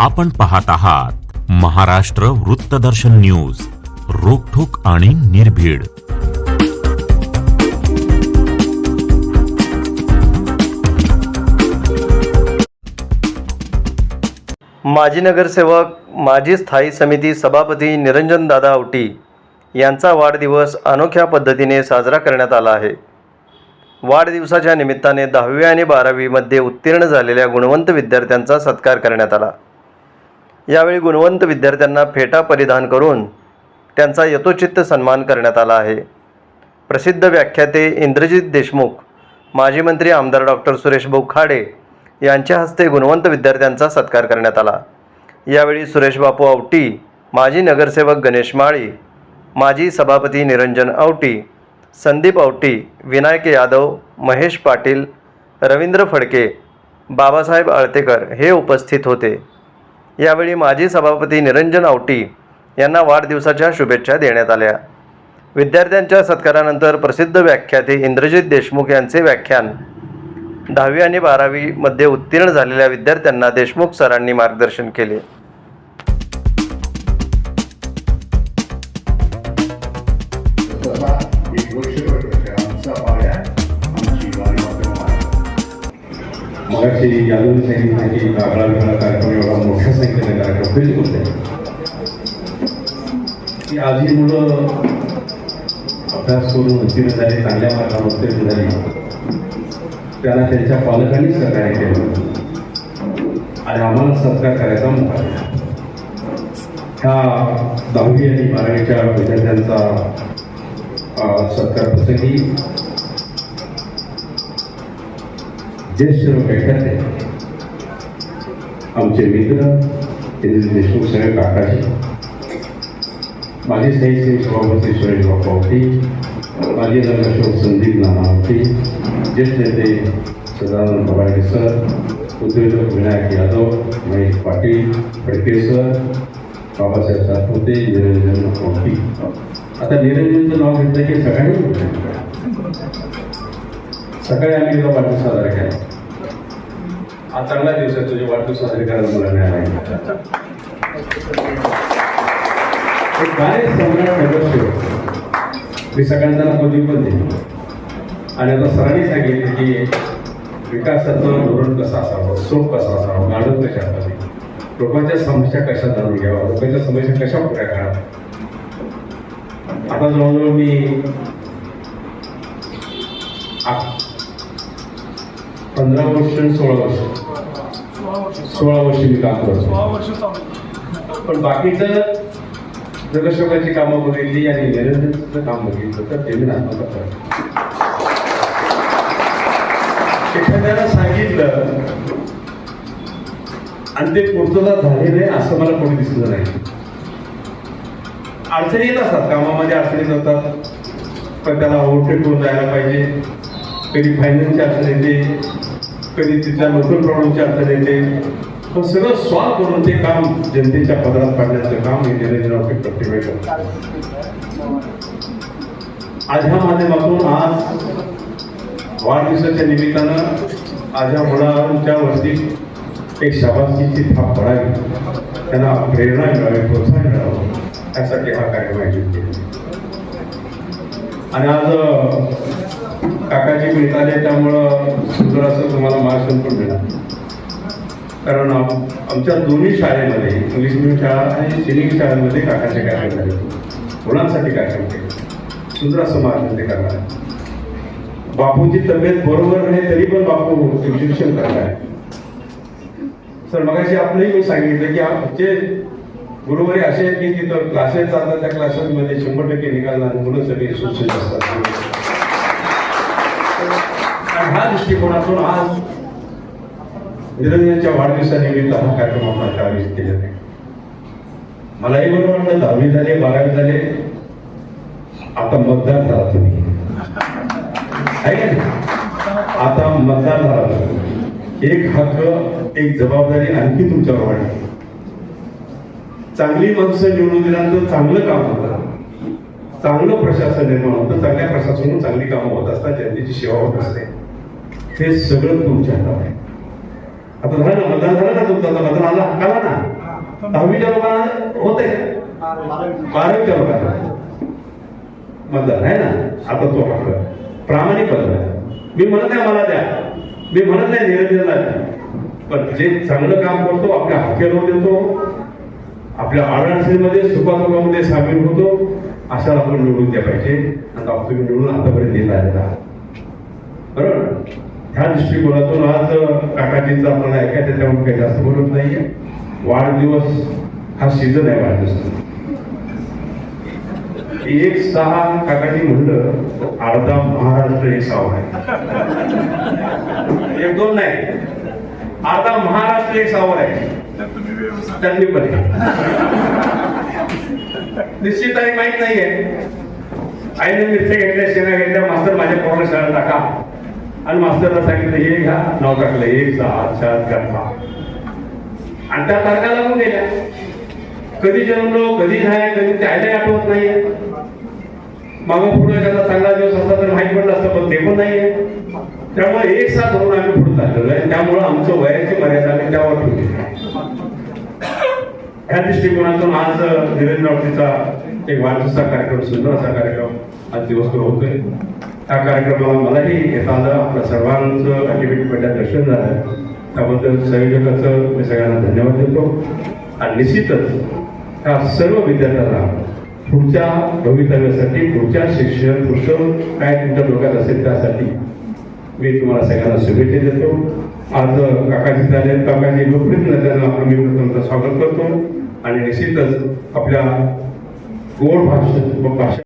आपण पाहत आहात महाराष्ट्र वृत्तदर्शन न्यूज रोखोक आणि निर्भीड. माजी नगरसेवक माजी स्थायी समिती सभापती निरंजन दादा औटी यांचा वाढदिवस अनोख्या पद्धतीने साजरा करण्यात आला आहे. वाढदिवसाच्या निमित्ताने दहावी आणि बारावीमध्ये उत्तीर्ण झालेल्या गुणवंत विद्यार्थ्यांचा सत्कार करण्यात आला. यावेळी गुणवंत विद्यार्थ्यांना फेटा परिधान करून त्यांचा यथोचित्त सन्मान करण्यात आला आहे. प्रसिद्ध व्याख्याते इंद्रजित देशमुख माजी मंत्री आमदार डॉक्टर सुरेश भाऊ खाडे यांच्या हस्ते गुणवंत विद्यार्थ्यांचा सत्कार करण्यात आला. यावेळी सुरेश बापू आवटी माजी नगरसेवक गणेश माळी माजी सभापती निरंजन आवटी संदीप आवटी विनायक यादव महेश पाटील रवींद्र फडके बाबासाहेब आळतेकर हे उपस्थित होते. यावेळी माजी सभापती निरंजन आवटी यांना वाढदिवसाच्या शुभेच्छा देण्यात आल्या. विद्यार्थ्यांच्या सत्कारानंतर प्रसिद्ध व्याख्याते इंद्रजित देशमुख यांचे व्याख्यान. दहावी आणि बारावीमध्ये उत्तीर्ण झालेल्या विद्यार्थ्यांना देशमुख सरांनी मार्गदर्शन केले. मगाशी यादवने सांगितलं की कागळा वेगळा कार्यक्रम एवढा मोठ्या संख्येने कार्यक्रम कधी होते. की आधी मुलं अभ्यास करून उत्तीर्ण झाली चांगल्या मार्गावर उत्तीर्ण झाली. त्यांना त्यांच्या पालकांनी सहकार्य केलं. आणि आम्हाला सत्कार करायचा मोठा ह्या दहावी आणि बारावीच्या विद्यार्थ्यांचा सत्कार प्रसंगी ज्येष्ठ व्याख्याते आमचे मित्र इंद्र देशमुख साहेब काकाजी माझे साहित्य सभापती सुरेश बापावती माजी नगरसेवक संदीप नानावती ज्येष्ठ नेते सदानंद पवारगे सर उद्योजक विनायक यादव महेश पाटील फडके सर बाबासाहेब सातपुते निरंजन आवटी आता निरंजनचं नाव घेतलं की सकाळी सकाळी आम्ही एकदा सादर साजरा केला. हा चांगला दिवस आहे तुझे वाढदिवस साजरे करायला मला मिळाला एक काय सम्राट नगरसेवक मी सगळ्यांना पदवी पण दिली आणि आता सरांनी सांगितले की विकासाचं धोरण कसं असावं सोप कसा असावं गाडून कशा असावी लोकांच्या समस्या कशा जाणून घ्यावा लोकांच्या समस्या कशा पुऱ्या कराव्या. आता जवळजवळ मी पंधरा वर्ष आणि सोळा वर्ष. सोळा वर्ष मी काम करतो. पण बाकीचं नगरसेवकाची कामं बघितली आणि निरंजनचं काम बघितलं तर जमीन आत्महत्या करतो. एखाद्याला सांगितलं आणि ते पूर्तता झाले नाही असं मला कोणी दिसलं नाही. अडचणी येत असतात कामामध्ये अडचणी होतात पण त्याला ओव्हरटेक करून जायला पाहिजे. कधी फायनान्सची अडचण येते कधी तिथल्या लोकल प्रॉब्लेमची अडचण येते पण सगळं सॉल्व्ह करून ते काम जनतेच्या पदरात पाडण्याचं काम हे निरंजन प्रत्येक करतात आज ह्या माध्यमातून आज वाढदिवसाच्या निमित्तानं आज ह्या मुलांच्या वरती एक शाबासकीची थाप पडावी. त्यांना प्रेरणा मिळावी प्रोत्साहन मिळावं. यासाठी हा कार्यक्रम आयोजित केला. आणि आज काकाजी मिळाले त्यामुळं सुंदर असं तुम्हाला मार्गदर्शन पण मिळालं कारण आमच्या दोन्ही शाळेमध्ये इंग्लिश मिडियम शाळा आणि सिनिंग शाळांमध्ये काकाचे कार्यक्रम झाले मुलांसाठी कार्यक्रम केले सुंदर असं मार्गदर्शन ते करणार बापूंची तब्येत बरोबर नाही तरी पण बापू शिक्षण करताय सर मगाशी आपलंही मी सांगितलं की आमचे गुरुवारी असे आहेत की तिथं क्लासेस चालतात त्या क्लासेसमध्ये शंभर टक्के निकाल मुलं सगळे सुशिक्षित असतात. ह्या दृष्टिकोनातून आज निरंजनच्या वाढदिवसानिमित्त हा कार्यक्रम आपण आयोजित केलेला आहे मलाही बरं वाटलं दहावी झाले बारावी झाले. आता मतदार झाला तुम्ही. आहे आता मतदार झाला एक हक्क एक जबाबदारी आणखी तुमच्यावर वाढली. चांगली माणसं निवडून दिल्यानंतर चांगलं काम होतं. चांगलं प्रशासन निर्माण होतं. चांगल्या प्रशासनातून चांगली कामं होत असतात जनतेची सेवा होत असते. हे सगळं तुमच्या हातात आहे. आता झालं ना मतदान झालं ना तुमचं? आता मतदान आला हक्काला ना? दहावीच्या लोकांना होते बारावीच्या लोकांना. मतदान आहे ना? आता तो हक्क प्रामाणिक मतदान मी म्हणत नाही मला द्या. मी म्हणत नाही निरंजनला द्या. पण जे चांगलं काम करतो आपल्या हकेलो देतो. आपल्या अडचणीमध्ये सुखासुखामध्ये सामील होतो. अशाला आपण निवडून द्या पाहिजे. आणि आता तुम्ही निवडून आतापर्यंत दिला आहे आहात. बरोबर? ह्या दृष्टिकोनातून आज काकाजींचा आपल्याला ऐकायचं त्यामुळे काही जास्त बोलत नाहीये. वाढदिवस हा सीझन आहे वाढदिवस एक सहा काकाजी म्हणलं अर्धा महाराष्ट्र एक सहा आहे. एक दोन नाही. अर्धा महाराष्ट्र एक सावर आहे. त्यांनी पण निश्चित आहे माहीत नाहीये. आईने मिरच्या घेतल्या शेंगा घेतल्या मास्तर माझ्या पोराला शाळा टाका. आणि मास्टरला सांगितलं हे घ्या नाव टाकलं एक सहा चार करता आणि त्या तारखा लागून गेल्या? कधी जन्मलो कधी नाही कधी त्याला आठवत नाहीये. मागं पुढे एखादा चांगला दिवस असता तर माहीत पडलं असतं पण ते पण नाहीये. त्यामुळे एक साथ धरून आम्ही पुढे चाललेलो आहे. त्यामुळं आमचं वयाची मर्यादा आम्ही त्यावर ठेवली ह्या दृष्टिकोनातून आज धीरेंद्र एक वाढदिवसा कार्यक्रम सुंदर असा कार्यक्रम आज दिवसभर होतोय. त्या कार्यक्रमाला मलाही येता आलं आपल्या सर्वांचं ॲक्टिव्हिटी दर्शन झालं. त्याबद्दल संयोजकाचं मी सगळ्यांना धन्यवाद देतो. आणि निश्चितच ह्या सर्व विद्यार्थ्यांना पुढच्या भवितव्यासाठी पुढच्या शिक्षण पुढचं काय तुमच्या डोक्यात असेल त्यासाठी मी तुम्हाला सगळ्यांना शुभेच्छा देतो. आज काकाजी झाले काकाजी नोकरीत नेत्यांना आपण मी तुमचं स्वागत करतो. आणि निश्चितच आपल्या गोड भाषा भाषा